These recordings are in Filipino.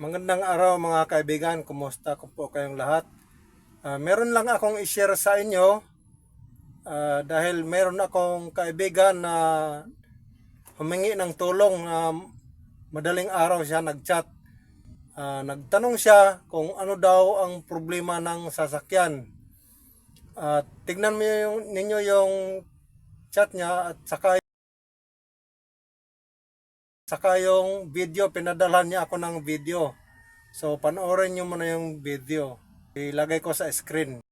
Magandang araw mga kaibigan, kumusta ko po kayong lahat? Ah, meron lang akong i-share sa inyo ah, dahil meron akong kaibigan na humingi ng tulong na madaling araw siya nag-chat. Ah, nagtanong siya kung ano daw ang problema ng sasakyan. At tignan mo yung, ninyo yung chat niya at saka Saka yung video, pinadalhan niya ako ng video. So, panoorin niyo muna yung video. Ilagay ko sa screen.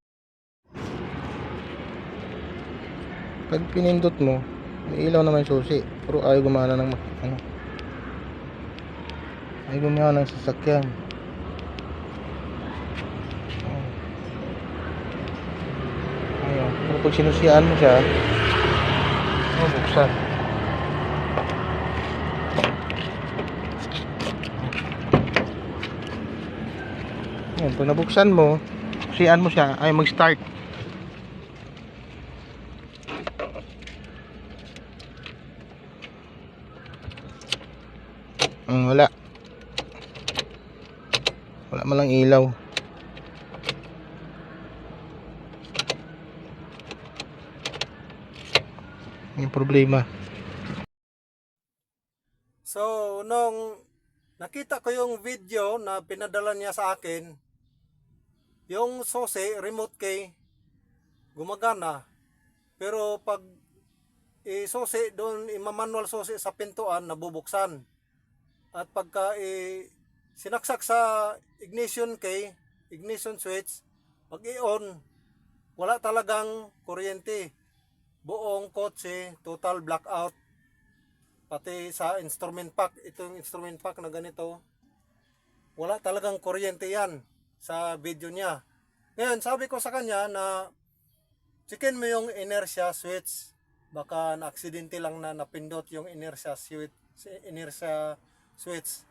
Pag pinindot mo, may ilaw naman susi. Pero ayaw gumana ng ano. Ayaw gumana ng sasakyan. Ayaw. Pero pag sinusian mo siya, oh, pag nabuksan mo, siyan mo siya, ay mag-start. Mm, wala. Wala man lang ilaw. Yung problema. So, nung nakita ko yung video na pinadala niya sa akin, yung susi, remote key, gumagana. Pero pag isusi doon, imamanual susi sa pintuan, nabubuksan. At pagka i sinaksak sa ignition key, ignition switch, pag i-on, wala talagang kuryente. Buong kotse, total blackout. Pati sa instrument pack, itong instrument pack na ganito, wala talagang kuryente yan sa video niya. Ngayon, sabi ko sa kanya na checkin mo yung inertia switch. Baka na-aksidente lang na napindot yung inertia switch. Inertia switch.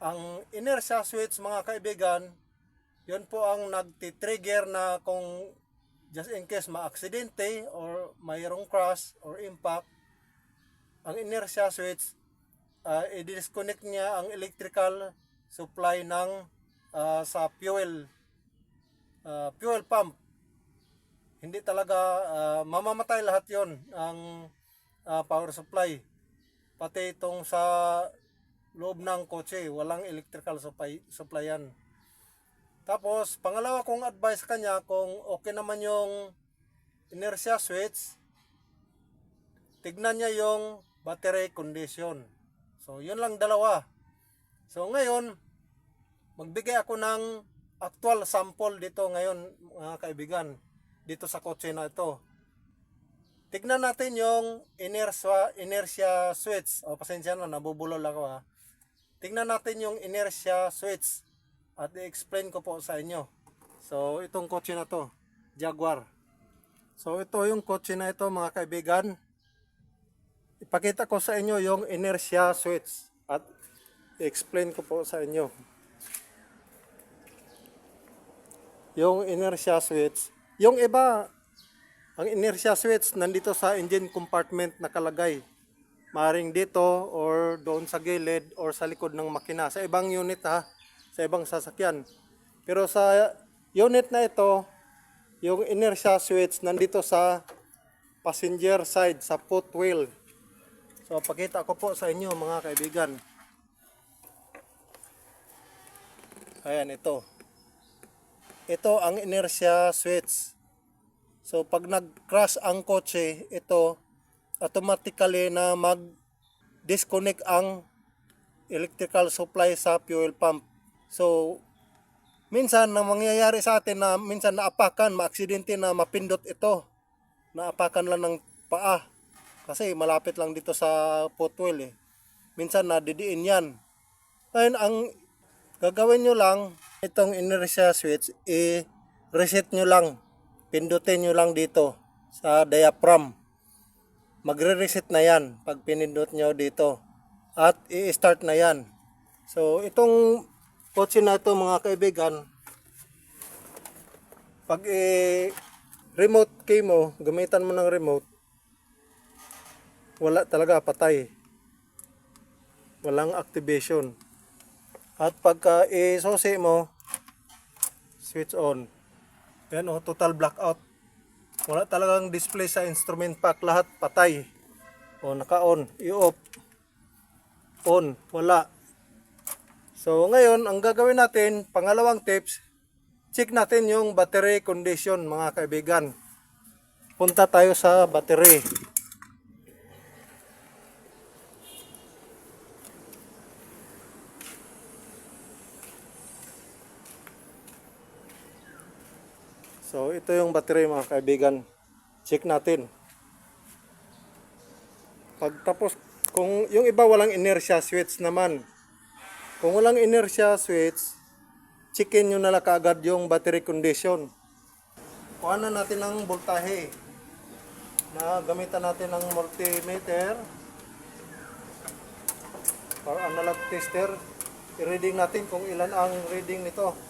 Ang inertia switch, mga kaibigan, yun po ang nagtitrigger na kung just in case ma-aksidente or mayroong crash or impact, ang inertia switch, uh, i-disconnect niya ang electrical supply ng ah, sa fuel ah, fuel pump. Hindi talaga ah, mamamatay lahat 'yon ang ah, power supply. Pati itong sa loob ng kotse, walang electrical supply, supply yan. Tapos, pangalawa kong advice kanya kung okay naman yung inertia switch, tignan niya yung battery condition. So, yun lang dalawa. So, ngayon, magbigay ako ng actual sample dito ngayon, mga kaibigan, dito sa kotse na ito. Tignan natin yung inertia, inertia switch. O, pasensya na, nabubulol ako ha. Tignan natin yung inertia switch at i-explain ko po sa inyo. So, itong kotse na to, Jaguar. So, ito yung kotse na ito, mga kaibigan. Ipakita ko sa inyo yung inertia switch at i-explain ko po sa inyo. Yung inertia switch, yung iba, ang inertia switch nandito sa engine compartment nakalagay. Maring dito or doon sa gilid or sa likod ng makina. Sa ibang unit ha, sa ibang sasakyan. Pero sa unit na ito, yung inertia switch nandito sa passenger side, sa foot wheel. So, pakita ko po sa inyo mga kaibigan. Ayan, ito. Ito ang inertia switch. So, pag nag-crash ang kotse, ito, automatically na mag-disconnect ang electrical supply sa fuel pump. So, minsan na mangyayari sa atin na minsan naapakan, maaksidente na mapindot ito. Naapakan lang ng paa. Kasi malapit lang dito sa footwheel eh. Minsan nadidiin yan. Ngayon, ang gagawin nyo lang, itong inertia switch, i-reset nyo lang. Pindutin nyo lang dito sa diaphragm. Magre-reset na yan pag pinindot nyo dito. At i-start na yan. So, itong kotse na ito mga kaibigan, pag i-remote key mo, gamitan mo ng remote, wala talaga patay. Walang activation. At pagka isusi mo, switch on. Yan o, total blackout. Wala talagang display sa instrument pack. Lahat patay. O, naka-on. I-off. On. Wala. So, ngayon, ang gagawin natin, pangalawang tips, check natin yung battery condition, mga kaibigan. Punta tayo sa battery. So, ito yung battery mga kaibigan. Check natin. Pagtapos, kung yung iba walang inertia switch naman. Kung walang inertia switch, checkin nyo na lang kaagad yung battery condition. Kuha na natin ng voltahe. Na gamitan natin ng multimeter or analog tester. I-reading natin kung ilan ang reading nito.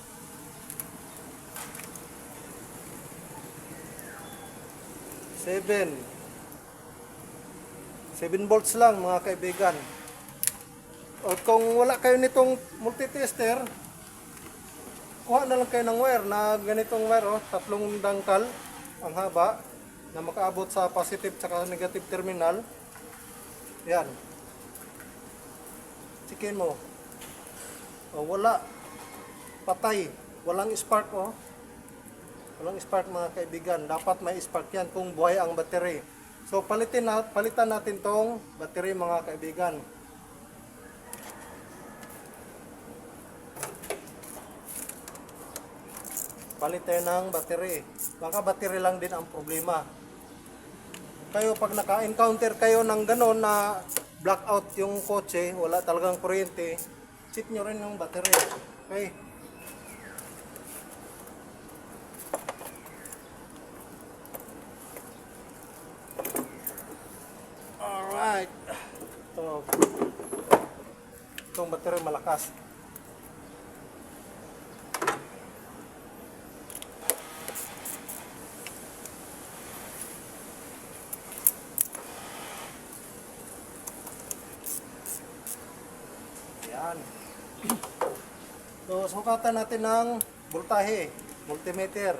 Seven. 7 volts lang mga kaibigan. O kung wala kayo nitong multitester, kuha na lang kayo ng wire na ganitong wire, oh, tatlong dangkal ang haba na makaabot sa positive at negative terminal. Yan. Chikin mo. O wala. Patay. Walang spark oh. Walang spark mga kaibigan. Dapat may spark yan kung buhay ang battery. So palitin na, palitan natin tong battery mga kaibigan. Palit tayo ng battery. Baka battery lang din ang problema. Kayo pag naka-encounter kayo ng ganon na blackout yung kotse, wala talagang kuryente, check nyo rin yung battery. Okay? Alright. Ito. Itong battery malakas. Yan. So, sukatan natin ng voltahe, multimeter.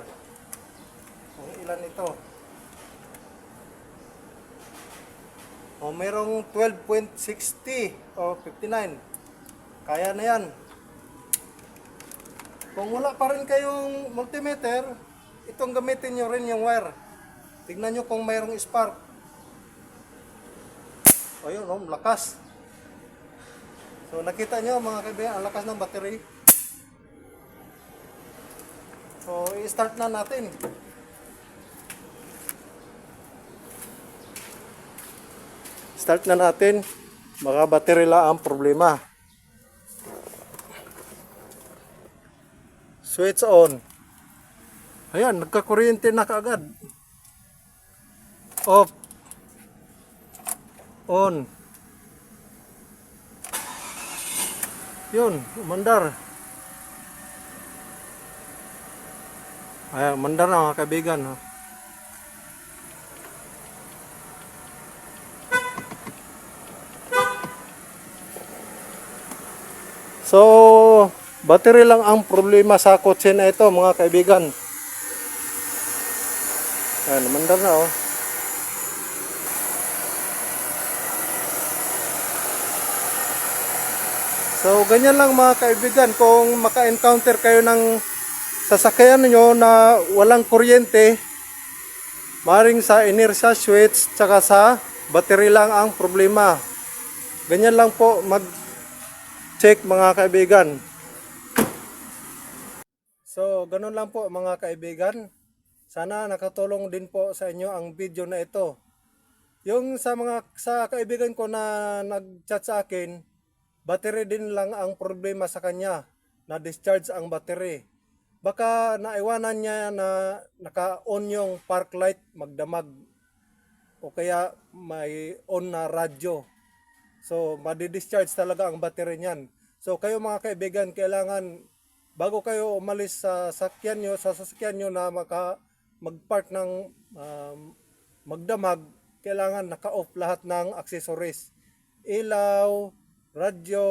Kung ilan ito. O, merong 12.60 o 59. Kaya na yan. Kung wala pa rin kayong multimeter, itong gamitin nyo rin yung wire. Tignan nyo kung mayroong spark. O yun, oh, lakas. So nakita nyo mga kaibigan, ang lakas ng battery. So i-start na natin. Start na natin. Baka battery lang ang problema. Switch on. Ayan, nagkakuryente na kaagad. Off. On. Yun, mandar. Ayan, mandar na mga kaibigan. oh. So, battery lang ang problema sa kotse na ito mga kaibigan. Ayan, mandar na oh. So, ganyan lang mga kaibigan, kung maka-encounter kayo ng sasakyan nyo na walang kuryente, maring sa inertia switch, tsaka sa battery lang ang problema. Ganyan lang po mag-check mga kaibigan. So, ganun lang po mga kaibigan. Sana nakatulong din po sa inyo ang video na ito. Yung sa mga sa kaibigan ko na nag-chat sa akin, battery din lang ang problema sa kanya na discharge ang battery. Baka naiwanan niya na naka-on yung park light magdamag o kaya may on na radyo. So, madi-discharge talaga ang battery niyan. So, kayo mga kaibigan, kailangan bago kayo umalis sa sakyan nyo, sa sasakyan nyo na maka, mag-park ng um, magdamag, kailangan naka-off lahat ng accessories. Ilaw, radyo,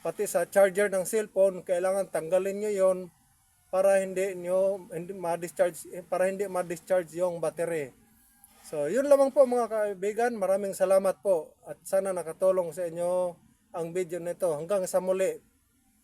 pati sa charger ng cellphone, kailangan tanggalin nyo yon para hindi nyo hindi ma-discharge para hindi ma-discharge yung battery. So, yun lamang po mga kaibigan. Maraming salamat po at sana nakatulong sa inyo ang video nito. Hanggang sa muli.